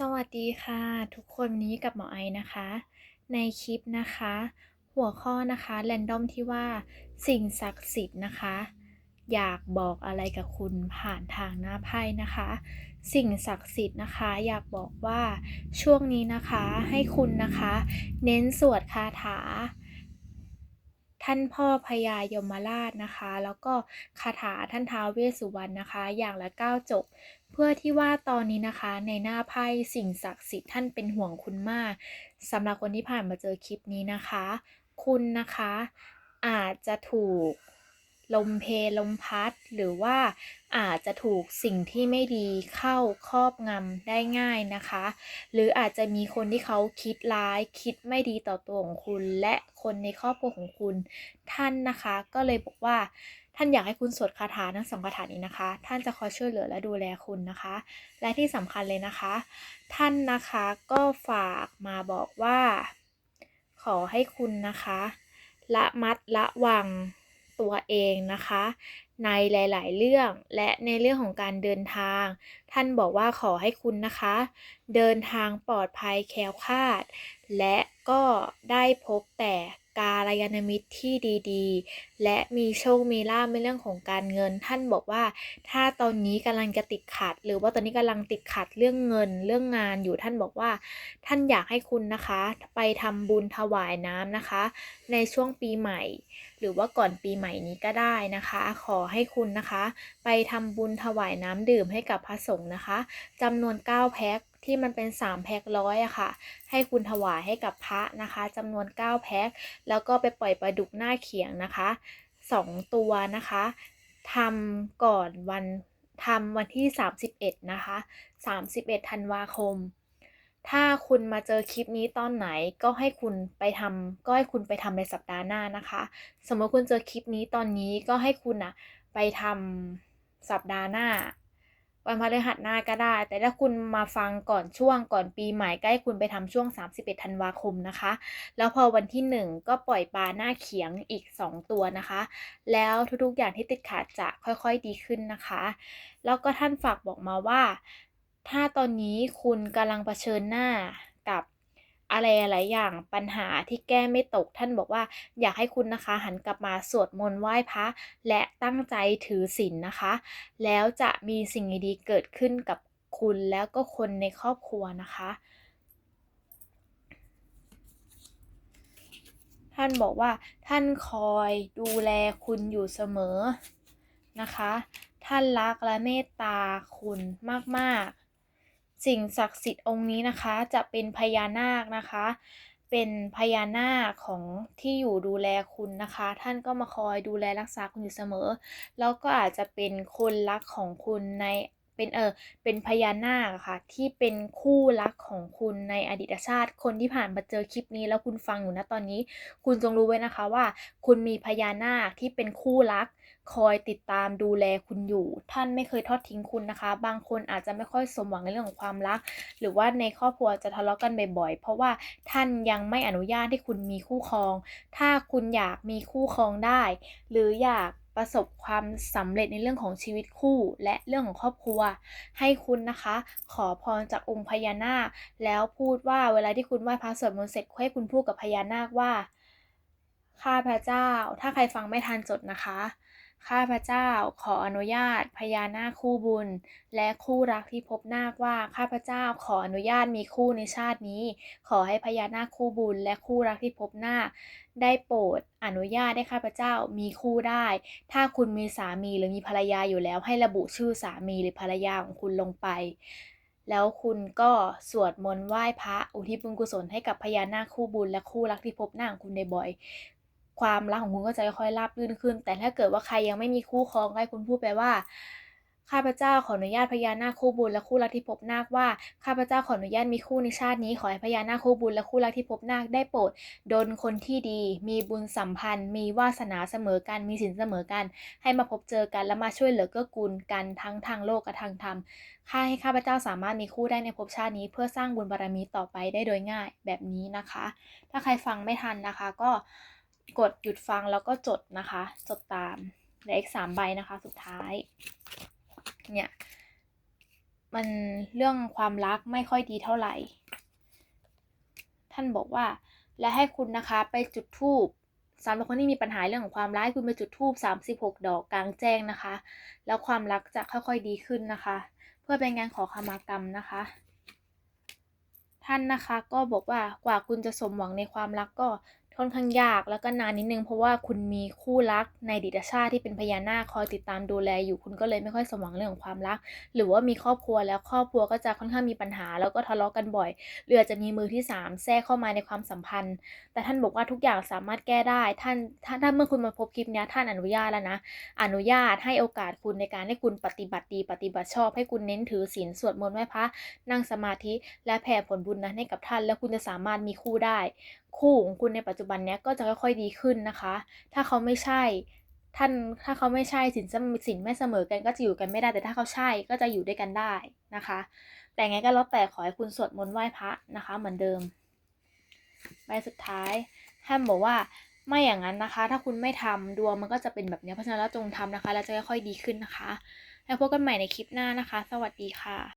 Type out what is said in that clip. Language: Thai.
สวัสดีค่ะ ทุกคนวันนี้กับหมอไอนะคะ ในคลิปนะคะ หัวข้อนะคะแรนดอมที่ว่าสิ่งศักดิ์สิทธิ์นะคะ อยากบอกอะไรกับคุณผ่านทางหน้าไพ่นะคะ สิ่งศักดิ์สิทธิ์นะคะ อยากบอกว่าช่วงนี้นะคะให้คุณนะคะ เน้นสวดคาถา ท่านพ่อพญายมราชนะคะ แล้วก็คาถาท่านท้าวเวสสุวรรณนะคะ อย่างละ 9 จบ เพื่อที่ว่าตอนนี้นะคะ ในหน้าไพ่สิ่งศักดิ์สิทธิ์ท่านเป็นห่วงคุณมากสำหรับคนที่ผ่านมาเจอคลิปนี้นะคะ คุณนะคะ อาจจะถูก ลมเพลลมพัด หรือว่าอาจจะถูกสิ่งที่ไม่ดีเข้าครอบงำได้ง่ายนะคะ หรืออาจจะมีคนที่เขาคิดร้ายคิดไม่ดีต่อตัวของคุณ และคนในครอบครัวของคุณท่านนะคะ ก็เลยบอกว่าท่านอยากให้คุณสวดคาถาทั้งสองคาถานี้นะคะ ท่านจะคอยช่วยเหลือและดูแลคุณนะคะ และที่สำคัญเลยนะคะ ท่านนะคะก็ฝากมาบอกว่า ขอให้คุณนะคะ ละมัดละวัง ตัวเองนะคะ ในหลาย ๆ เรื่องและในเรื่องของการเดินทาง ท่านบอกว่าขอให้คุณนะคะ เดินทางปลอดภัยแคล้วคลาด และก็ได้พบแต่กาลยานมิตรที่ดีๆ และมีโชค มีลาภในเรื่องของการเงิน ท่านบอกว่า ถ้าตอนนี้กำลังจะติดขัด หรือว่าตอนนี้กำลังติดขัดเรื่องเงินเรื่องงานอยู่ท่านบอกว่า ท่านอยากให้คุณนะคะ ไปทำบุญถวายน้ำนะคะ ในช่วงปีใหม่ รือว่าก่อนปีใหม่นี้ก็ได้นะคะ ขอให้คุณนะคะ ไปทำบุญถวายน้ำดื่มให้กับพระสงฆ์นะคะจำนวน 9 แพ็คที่มันเป็น 3 แพ็คร้อยอะค่ะ ให้คุณถวายให้กับพระนะคะจำนวน 9 แพ็คแล้วก็ไปปล่อยปลาดุกหน้าเขียงนะคะ 2 ตัวนะคะทำก่อนวันทำวันที่ 31 นะคะ 31 ธันวาคม ถ้าคุณมาเจอคลิปนี้ตอนไหนก็ให้คุณไปทำก็ให้คุณไปทำในสัปดาห์หน้านะคะ สมมติคุณเจอคลิปนี้ตอนนี้ก็ให้คุณอะไปทำสัปดาห์หน้า วันพฤหัสหน้าก็ได้ แต่ถ้าคุณมาฟังก่อนช่วงก่อนปีใหม่ก็ให้คุณไปทำช่วง 31 ธันวาคมนะคะ แล้วพอวันที่ 1 ก็ปล่อยปลาหน้าเขียงอีก 2 ตัวนะคะ แล้วทุกๆอย่างที่ติดขัดจะค่อยๆดีขึ้นนะคะ แล้วก็ท่านฝากบอกมาว่า ถ้าตอนนี้คุณกำลังเผชิญหน้ากับอะไรหลายอย่างปัญหาที่แก้ไม่ตกท่านบอกว่าอยากให้คุณนะคะหันกลับมาสวดมนต์ไหว้พระและตั้งใจถือศีลนะคะ แล้วจะมีสิ่งดีๆเกิดขึ้นกับคุณแล้วก็คนในครอบครัวนะคะ ท่านบอกว่าท่านคอยดูแลคุณอยู่เสมอนะคะ ท่านรักและเมตตาคุณมากๆ สิ่งศักดิ์สิทธิ์องค์นี้นะคะจะเป็นพญานาคนะคะ เป็นพญานาคของที่อยู่ดูแลคุณนะคะ ท่านก็มาคอยดูแลรักษาคุณอยู่เสมอ แล้วก็อาจจะเป็นคนรักของคุณใน เป็นเออเป็นพญานาคค่ะ ที่เป็นคู่รักของคุณในอดีตชาติ คนที่ผ่านมาเจอคลิปนี้แล้วคุณฟังอยู่นะตอนนี้ คุณจงรู้ไว้นะคะว่า คุณมีพญานาคที่เป็นคู่รัก คอยติดตามดูแลคุณอยู่ ท่านไม่เคยทอดทิ้งคุณนะคะ บางคนอาจจะไม่ค่อยสมหวังในเรื่องของความรัก หรือว่าในครอบครัวจะทะเลาะกันบ่อยๆ เพราะว่าท่านยังไม่อนุญาตให้คุณมีคู่ครอง ถ้าคุณอยากมีคู่ครองได้ หรืออยาก ประสบความสำเร็จในเรื่องของชีวิตคู่ และเรื่องของครอบครัว ให้คุณนะคะ ขอพรจากองค์พญานาค แล้วพูดว่าเวลาที่คุณไหว้พระสวดมนต์เสร็จให้คุณพูดกับพญานาคว่าข้าพระเจ้า ถ้าใครฟังไม่ทันจดนะคะ ข้าพระเจ้าขออนุญาตพญานาคคู่บุญ และคู่รักที่พบนาคว่าข้าพระเจ้าขออนุญาตมีคู่ในชาตินี้ ขอให้พญานาคคู่บุญ และคู่รักที่พบนาคได้โปรด อนุญาตให้ข้าพเจ้ามีคู่ได้ ถ้าคุณมีสามีหรือมีภรรยาอยู่แล้ว ให้ระบุชื่อสามีหรือภรรยาของคุณลงไป แล้วคุณก็สวดมนต์ไหว้พระอุทิศบุญกุศลให้กับพญานาคคู่บุญและคู่รักที่พบหน้าของคุณในบ่อยความรักของคุณก็จะค่อยๆราบรื่นขึ้น แต่ถ้าเกิดว่าใครยังไม่มีคู่ครองให้คุณพูดไปว่า ข้าพเจ้าขออนุญาตพญานาคคู่บุญและคู่รักที่พบนาคว่า ข้าพเจ้าขออนุญาตมีคู่ในชาตินี้ ขอให้พญานาคคู่บุญและคู่รักที่พบนาคได้โปรดดลคนที่ดี มีบุญสัมพันธ์ มีวาสนาเสมอกัน มีสินเสมอกัน ให้มาพบเจอกันและมาช่วยเหลือเกื้อกูลกันทั้งทางโลกและทางธรรม ข้าให้ข้าพเจ้าสามารถมีคู่ได้ในภพชาตินี้ เพื่อสร้างบุญบารมีต่อไปได้โดยง่ายแบบนี้นะคะ ถ้าใครฟังไม่ทันนะคะ ก็กดหยุดฟังแล้วก็จดนะคะ จดตามเหลืออีกสามใบนะคะ สุดท้าย เนี่ย มันเรื่องความรักไม่ค่อยดีเท่าไหร่ ท่านบอกว่า และให้คุณนะคะไปจุดธูปสำหรับคนที่มีปัญหาเรื่องของความรักคุณไปจุดธูป36 ดอกกลางแจ้งนะคะ แล้วความรักจะค่อยๆดีขึ้นนะคะ เพื่อเป็นการขอขมากรรมนะคะ ท่านนะคะก็บอกว่ากว่าคุณจะสมหวังในความรักก็ ค่อนข้างยากแล้วก็นานนิดนึง เพราะว่าคุณมีคู่รักในดีตชาติที่เป็นพญานาคคอยติดตามดูแลอยู่คุณก็เลยไม่ค่อยสมหวังเรื่องของความรัก หรือว่ามีครอบครัวแล้วครอบครัวก็จะค่อนข้างมีปัญหา แล้วก็ทะเลาะกันบ่อยหรือจะมีมือที่สามแทรกเข้ามาในความสัมพันธ์ แต่ท่านบอกว่าทุกอย่างสามารถแก้ได้ท่านท่านถ้าเมื่อคุณมาพบคลิปนี้ท่านอนุญาตแล้วนะ อนุญาตให้โอกาสคุณในการให้คุณปฏิบัติดีปฏิบัติชอบ ให้คุณเน้นถือศีลสวดมนต์ไหว้พระนั่งสมาธิและแผ่ผลบุญนั้นให้กับท่าน แล้วคุณจะสามารถมีคู่ได้ คู่ของคุณในปัจจุบันเนี้ยก็จะค่อยๆดีขึ้นนะคะ ถ้าเขาไม่ใช่ท่านถ้าเขาไม่ใช่สินสมสินไม่เสมอกันก็จะอยู่กันไม่ได้แต่ถ้าเขาใช่ก็จะอยู่ด้วยกันได้นะคะ แต่ไงก็แล้วแต่ขอให้คุณสวดมนต์ไหว้พระนะคะ เหมือนเดิมใบสุดท้ายท่านบอกว่าไม่อย่างนั้นนะคะ ถ้าคุณไม่ทำดวงมันก็จะเป็นแบบนี้เพราะฉะนั้นแล้วจงทำนะคะ แล้วจะค่อยๆดีขึ้นนะคะ แล้วพบกันใหม่ในคลิปหน้านะคะ สวัสดีค่ะ